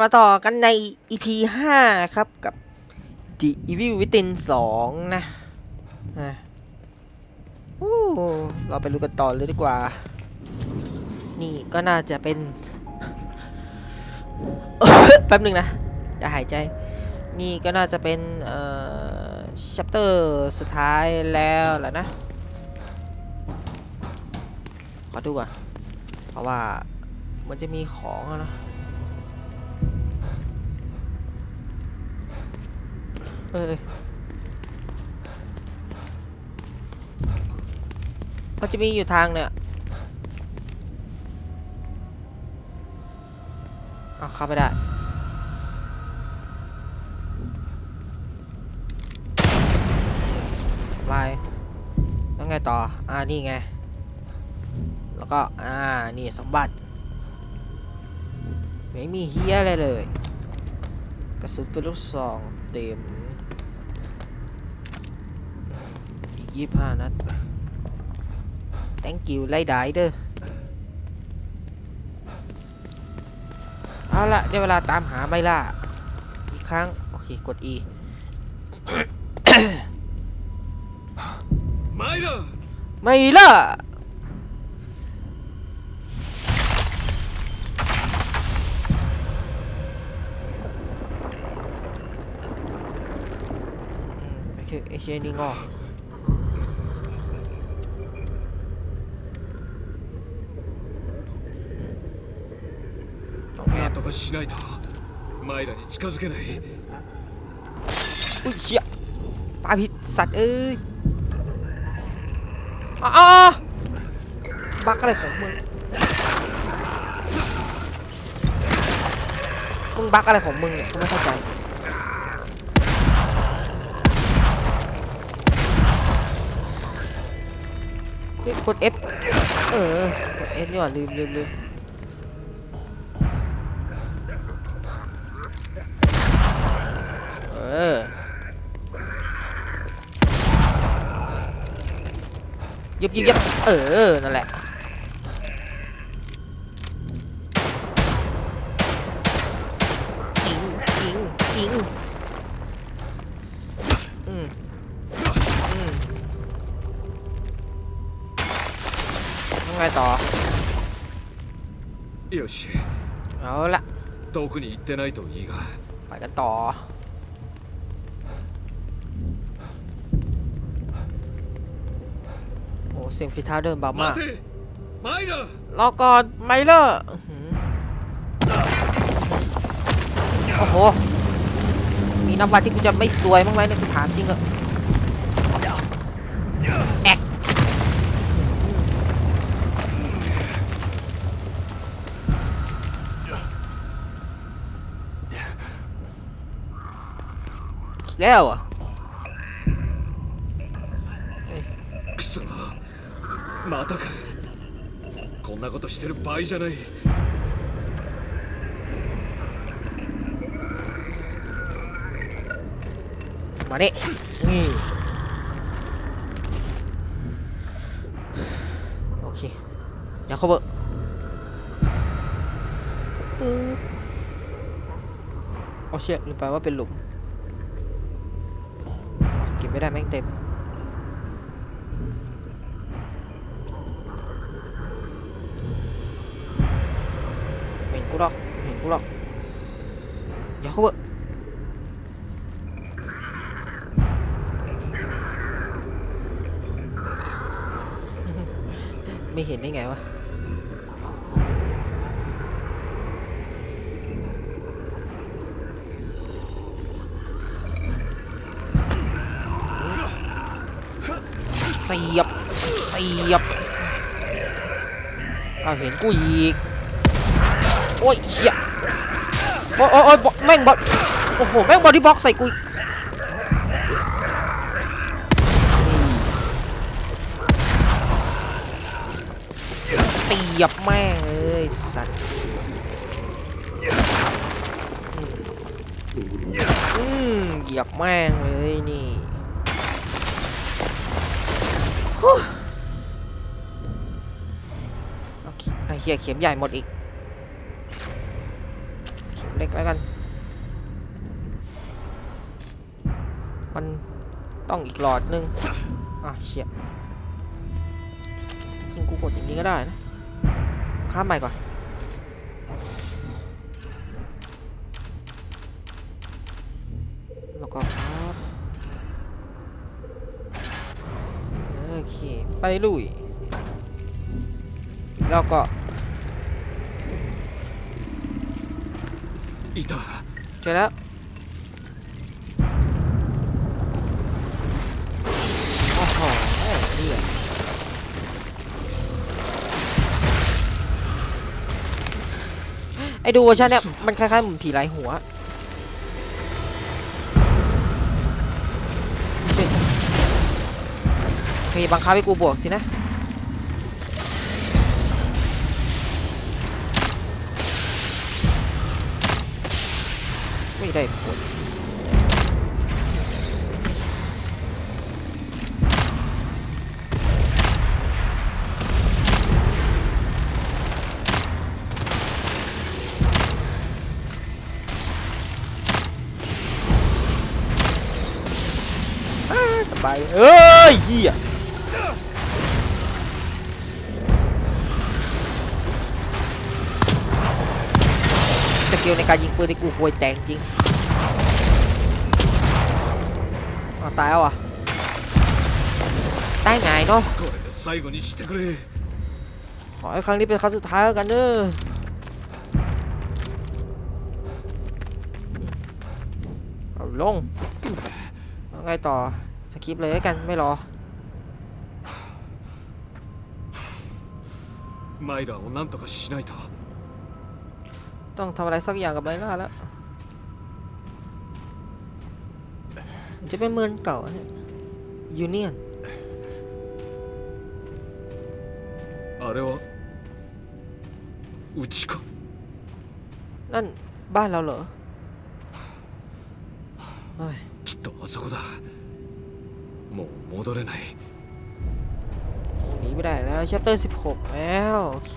มาต่อกันใน EP 5 ครับกับ The Evil Within 2 นะอะเราไปรู้กันต่อเลยดีกว่า นี่ก็น่าจะเป็น แป๊บหนึ่งนะจะหายใจ นี่ก็น่าจะเป็นเอ่อ chapter สุดท้ายแล้วแหละนะ ขอดูก่อน เพราะว่ามันจะมีของนะ เออมันจะมีอยู่ทางเนี่ยเอาเข้าไปได้ลายแล้วไงต่อ อ่า นี่ไง แล้วก็ อ่า นี่สมบัติ ไม่มีเฮียอะไรเลย กระสุนเปืนลูกซองเต็ม ยี่ห้านัด thank you ไล่ได้เด้อ เอาละได้เวลาตามหาไม่ล่า อีกครั้ง โอเค กด E ไม่ล่ะไม่ล่ะไอ้เชนี่งอ とかしないとマイラに近づけない อุ้ยเชี่ยปลาผิดสัตว์เอ้ยอ้าวบักอะไรของมึง มึงบักอะไรของมึงเนี่ยกูไม่เข้าใจ เฮ้ยกด F เออกด F นี่หว่าลืมลืมลืม ออ ยิบยิบยิบเออ นั่นแหละ ยิง ยิง ยิง อืม อืมทำไงต่อ よし เอาละ 遠くに行ってないといいが ไปกันต่อ เสียงฝีเท้าเดินเบามากรอก่อนไมเลอร์โอ้โห มีน้ำบานที่กูจะไม่สวยมั้งไหมเนี่ยกูถามจริงอะแอกแล้วอะ またかこんなことしてる場合じゃない มาดินี่โอเค เดี๋ยวเขาเบอร์ปึ๊บโอ้เชี่ยลืมไปว่าเป็นหลุมอ๋อเก็บไม่ได้แม่งเต็ม ห็นกูหรอกไม่เห็นกูหรอกเดี๋ยวเข้าเบอไม่เห็นได้ไงวะเสียบเสียบเอาเห็นกูอีก โอ้ยเหี้ยโอ้ยโอ้ยแม่งบอโอ้โหแม่งบอดี้บล็อกใส่กูอีกเตียบแม่งเลยสัตว์อืมเหยียบแม่งเลยนี่โอเคไอเหี้ยเข็มใหญ่หมดอีก กแล้วกัน มันต้องอีกหลอดนึง อะเชี่ยจริงกูกดอย่างนี้ก็ได้นะ ข้ามใหม่ก่อนแล้วก็ครับโอเค ไปลุยแล้วก็ いたเจอแล้วโอ้โหเนี่ยไอ้ดูเวอร์ชันเนี่ยมันคล้ายๆเหมือนผีหลายหัวโอเคบังคับให้กูบวกสินะ ไม่ได้ผลอ้าสบายเอ้ยเหี้ย กิลในการยิงปืนที่กูห่วยแตงจริงอ้าวตายแล้วอ่ะตายไงเนาะ これで最後にしてくれ ขอให้ครั้งนี้เป็นครั้งสุดท้ายแล้วกันเนอะเอาลงเอาไงต่อสคริปต์เลยแล้วกันไม่รอ マイラーを何とかしないと ต้องทำอะไรสักอย่างกับไรล่าแล้วมันจะเป็นเมืองเก่าอะเนี่ยยูเนียน あれはうちか นั่นบ้านเราเหรอเฮ้ย きっとあそこだもう戻れない หนีไม่ได้แล้ว chapter 16 แล้ว โอเค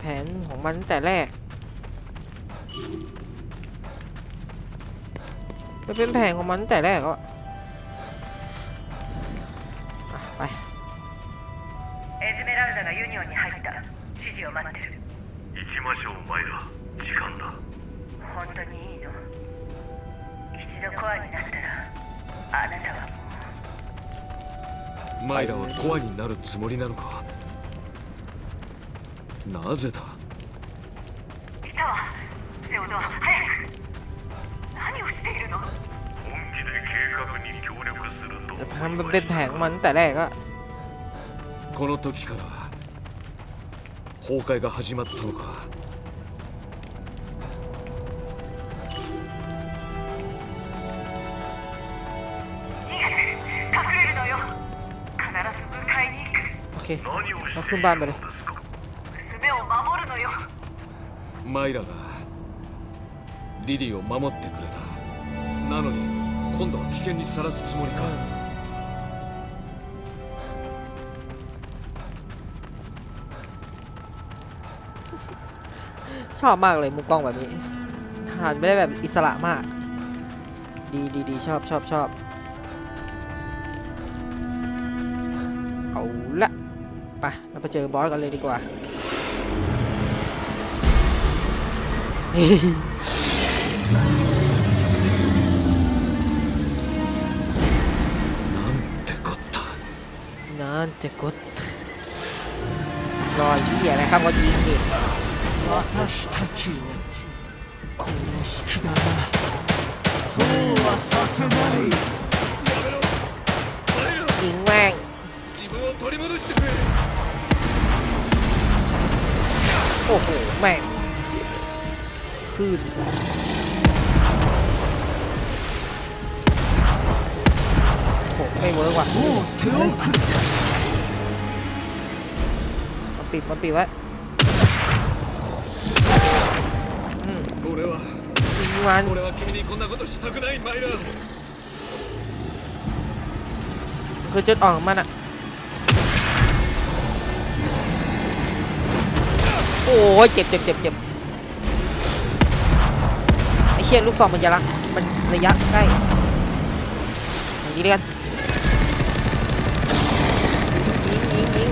แผนของมันตั้งแต่แรกมันเป็นแผนของมันตั้งแต่แรกแล้วอะอ่ะไป エズメラルダがユニオンに入った指示を待ってる行きましょうマイラ時間だ本当にいいの一度コアになったらあなたはもマイラはコアになるつもりなのか なぜだう来たわセオドア早く何をしているの本気で計画に協力すると แต่มันเป็นแผนของมันตั้งแต่แรกอะ この時から崩壊が始まったのか逃げて隠れるのよ必ず迎えに行く โอเค 何を เรา して ขึ้ い น る บ้านไปเลย マイラがリリーを守ってくれたなのに今度は危険にさらすつもりか ชอบมากเลยมุมกล้องแบบนี้ถ่านไม่ได้แบบอิสระมาก ดีดีดีชอบชอบชอบ เอาละไปเราไปเจอบอสกันเลยดีกว่า てこった นั่นจะกดรอยที่อะไรครับก็ยิงดิ 私たちを殺す気だなそうはさせない ยิงแม่ง 自分を取り戻してくれ โอ้โห แม่ง ึ้น โห ไม่เวิร์กว่ะมัปิดมันปิดไว้ยิงมันคือจุดอ่อนองมันอะโอ้ยเจ็บเจ็บเจ็บเจ็บ ชี่ยลูกซองมันยะละมันระยะใกล้อย่างนี้เรื่อนยิงยิงยิง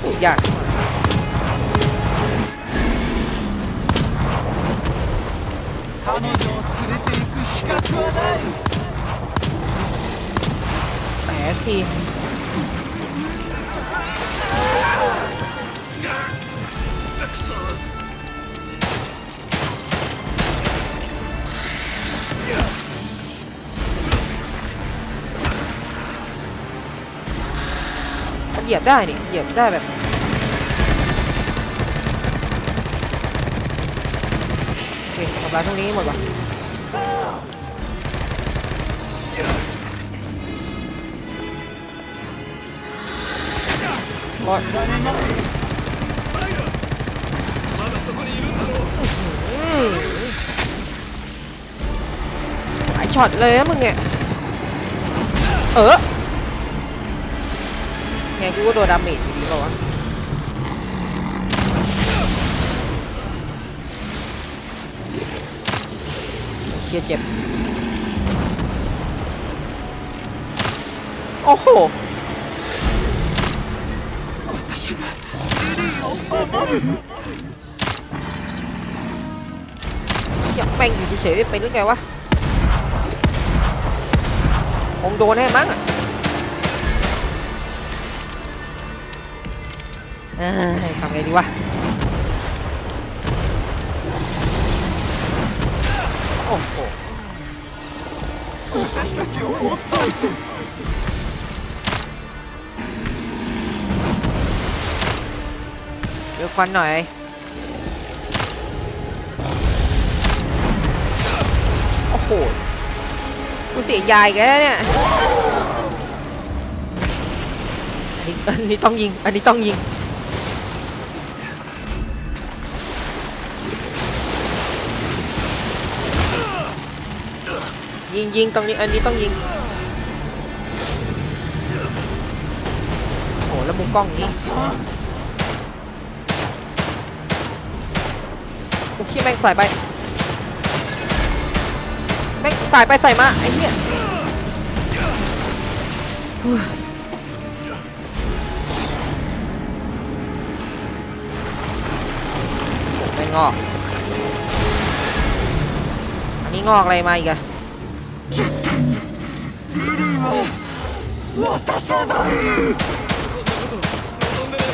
โอ้ยาก ได้นี่เหยียบได้แบบโอเคทำลายพวกนี้หมดปะบอดหลายช็อตเลยนะมึงเนี่ยเออ ไงกูก็โดนดาเมจอยู่ดีป่าวะเชี่ยเจ็บ โอ้โหอยากแป้งอยู่เฉยๆไปหรือไงวะคงโดนแน่มั้งอะ ทำไงดีวะโอ้โหเลือกควันหน่อยโอ้โหกูเสียยายแกเนี่ยอันนี้ต้องยิง อันนี้ต้องยิง ยิงยิงตรงนี้อันนี้ต้องยิงโอ้แล้วมุมกล้องนี้โอ้ขี้ยแม่งใส่ไปแม่งใส่ไปใส่มาไอ้เหี้ยเฮ้ยไม่งอกอันนี้งอกอะไรมาอีกอะ 渡さない 望んでない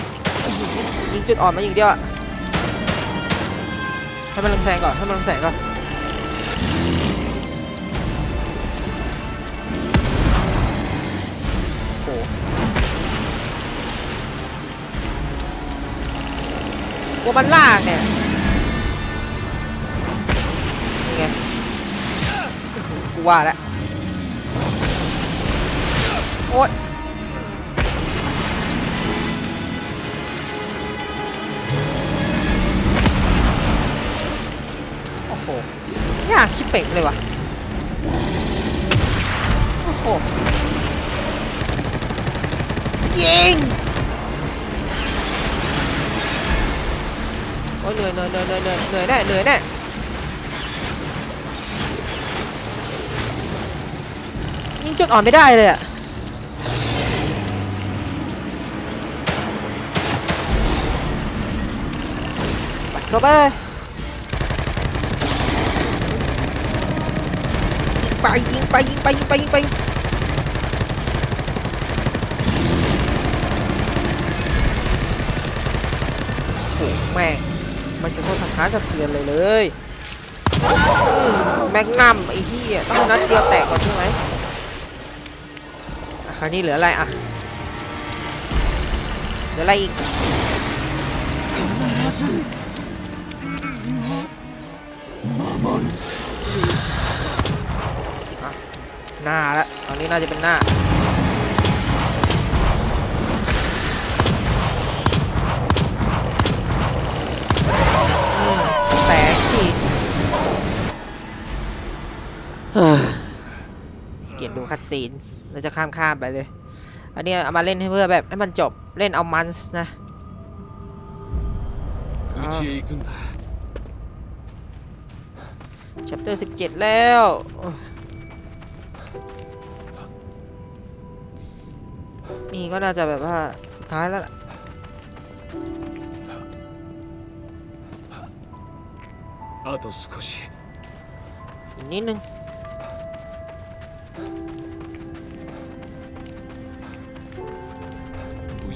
ยิงจุดอ่อนมาอย่างเดียวอะให้มันลังแสงก่อน ให้มันลังแสงก่อน โอ้โหกลัวมันลากเนี่ย ว่าแล้วโอ๊ยโอ้โหยากชิบเป่งเลยว่ะโอ้โหยิงโอ้ยเหนื่อยเหนื่อยเหนื่อยเหนื่อยเหนื่อยเหนื่อยแน่เหนื่อยแน่ จุดอ่อนไม่ได้เลยอะปัสโซเบยิงไปยิงไปยิงไปยิงไปยิงไปโอ้โหแม่งไม่ใช่โทษสังหารสะเทือนเลยเลย แม็กนัมไอ้เหี้ยต้องนัดเดียวแตกก่อนใช่ไหม คราวนี้เหลืออะไรอะเหลืออะไรอีกหน้าละตอนนี้น่าจะเป็นหน้า คัดซีนเราจะข้ามข้ามไปเลย อันนี้เอามาเล่นให้เพื่อแบบให้มันจบเล่นเอามันส์นะชัปเตอร์สิบเจ็ดแล้วนี่ก็น่าจะแบบว่าสุดท้ายแล้วล่ะอีกนิดนึง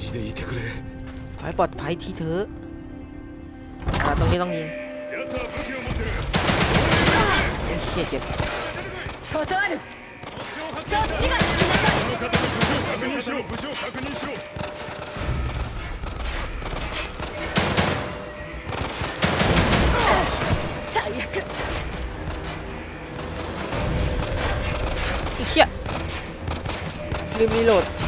無事でいてくれ ขอให้ปลอดภัยทีเถอะอ่าตรงนี้ต้องยิง 奴は武器を持ってる ไอ้เชี่ยเจ็บ 断るそっちが聞きなさいこの方の武器を確認しろ武器を確認しろ 最悪 ไอ้เชี่ยลืมรีโหลด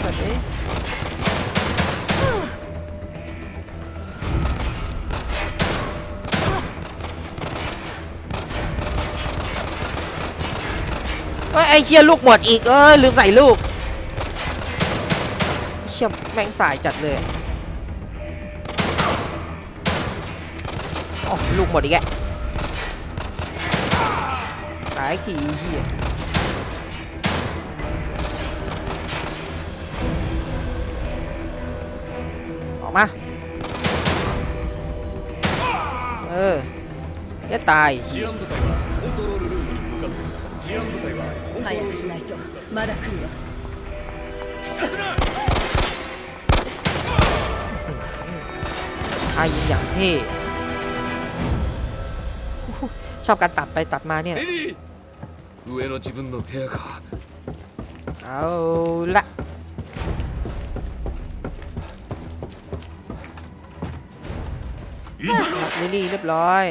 เอ้ยไอ้เชี่ยลูกหมดอีกเออลืมใส่ลูกเชี่ยแม่งสายจัดเลยโอ๋อลูกหมดอีกแกตายทีเฮียออกมา เออจะตาย 早くしないとまだ来るわ อายิงอย่างเท่โอ้โหชอบการตัดไปตัดมาเนี่ย エリー上の自分の部屋か เอาละลิลลี่เรียบร้อย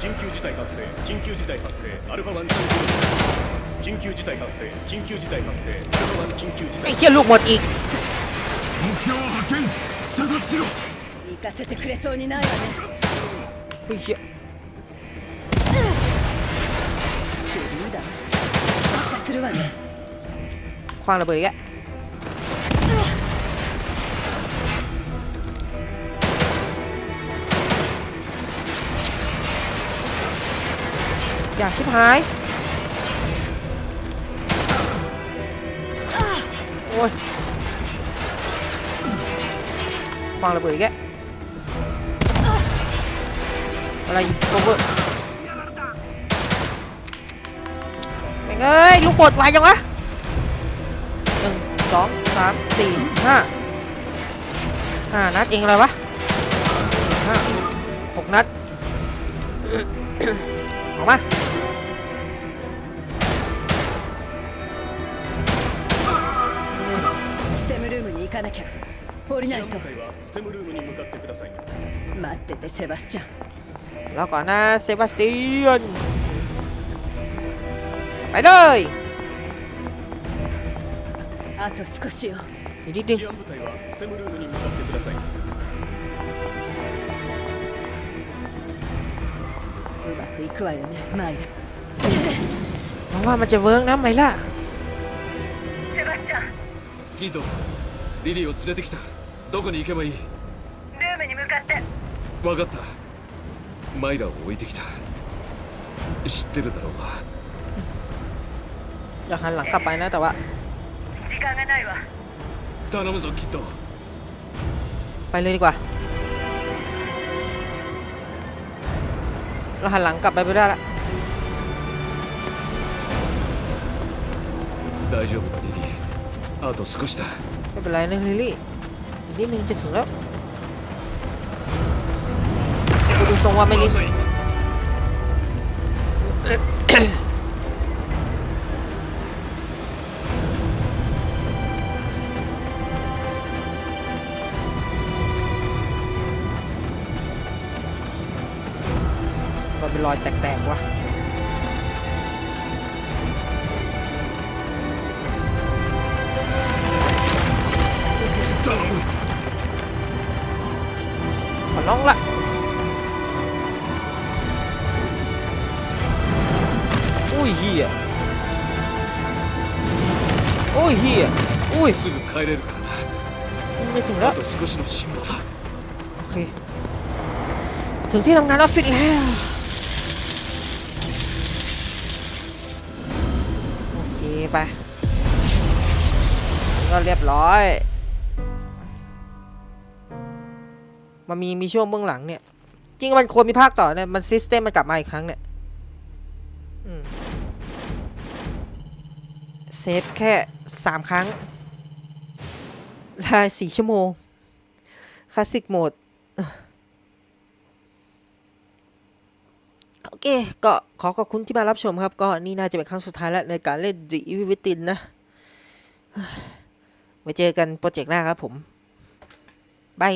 緊急事態発生緊急事態発生アルファ1緊急事態発生緊急事態発生アルファ1緊急事 ไอ้ 態 เคี้ยลูกหมดอีก 目標発見射殺しろ行かせてくれそうにないわね เฮ้ยเชี่ย 手榴弾発射するわね คว้างระเบิดอีกแล้ว อยากชิบหาย โอ้ยควางระเบิดอีกแล้วอะไรโอเวอร์แม่งเอ้ย ลูกบดไวจังวะหนึ่งสองสามสี่ห้าห้านัดเองอะไรวะห้าหกนัดออ かなきゃ降りないと治安部隊はステムルームに向かってください待っててセバスチャン แล้วก่อนนะเซบาสเตียน ไปเลย あと少しよ อีกนิดนึง 治安部隊はステムルームに向かってくださいうまくいくわよねマイラ เพราะว่ามันจะเวิร์กนะไหมล่ะ セバスチャンキッド リリーを連れてきたどこに行けばいいルームに向かって分かったマイラを置いてきた知ってるだろうな อยากหันหลังกลับไปนะแต่ว่า 時間がないわ頼むぞキッド ไปเลยดีกว่า เราหันหลังกลับไปไม่ได้ละ 大丈夫だリリーあと少しだ ไม่ เป็นไรนะลิลี่อีกนิดนึงจะถึงแล้วกูดูทรงว่าไม่นิดมันเป็นรอยแตกๆวะ ขอร้องละ อุ้ยเฮียโอ้ยเฮียอุ้ย すぐ帰れるからな ไม่ถึงแล้ว あと少しの辛抱だ โอเค ถึงที่ทำงานออฟฟิศแล้ว โอเคไป ก็เรียบร้อย มันมีมีช่วงเบื้องหลังเนี่ย จริงมันควรมีภาคต่อเนี่ยมันซิสเต็มมันกลับมาอีกครั้งเนี่ยเซฟแค่สามครั้งลายสี่ชั่วโมงคลาสสิกโหมดโอเค ก็ขอขอบคุณที่มารับชมครับ ก็นี่น่าจะเป็นครั้งสุดท้ายแล้วในการเล่น The Evil Within นะไว้เจอกันโปรเจกต์หน้าครับผม บาย